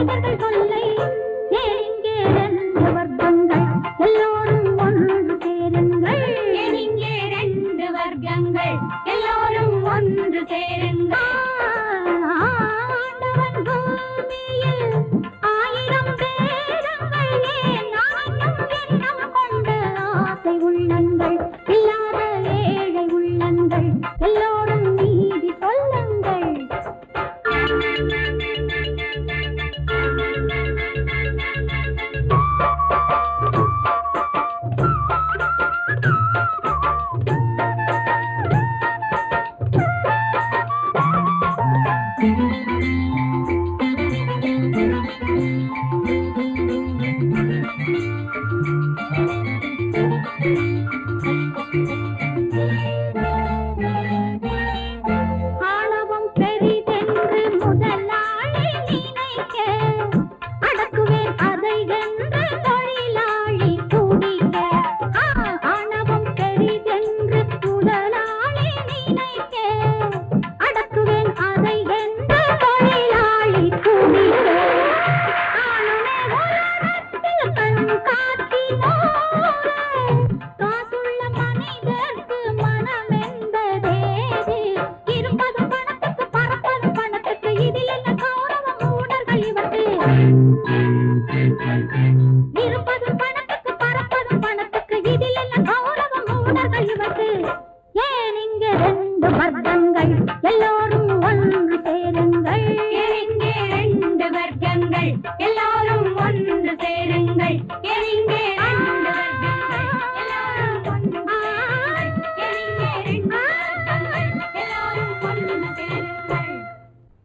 அவர்கள் தொல்லை. ஏனிங்கே ரெண்டு வர்க்கங்கள்? எல்லோரும் ஒன்று சேருங்கள். ஏனிங்கே ரெண்டு வர்க்கங்கள்? இவருக்கு பணத்துக்கு பறப்பது பணத்துக்கு இதில் என்ன இவருக்கு. ஏன் இங்க ரெண்டு வர்க்கங்கள்? எல்லோரும் ஒன்று சேருங்கள். இங்கே ரெண்டு வர்க்கங்கள்? எல்லாரும் ஒன்று சேருங்கள்.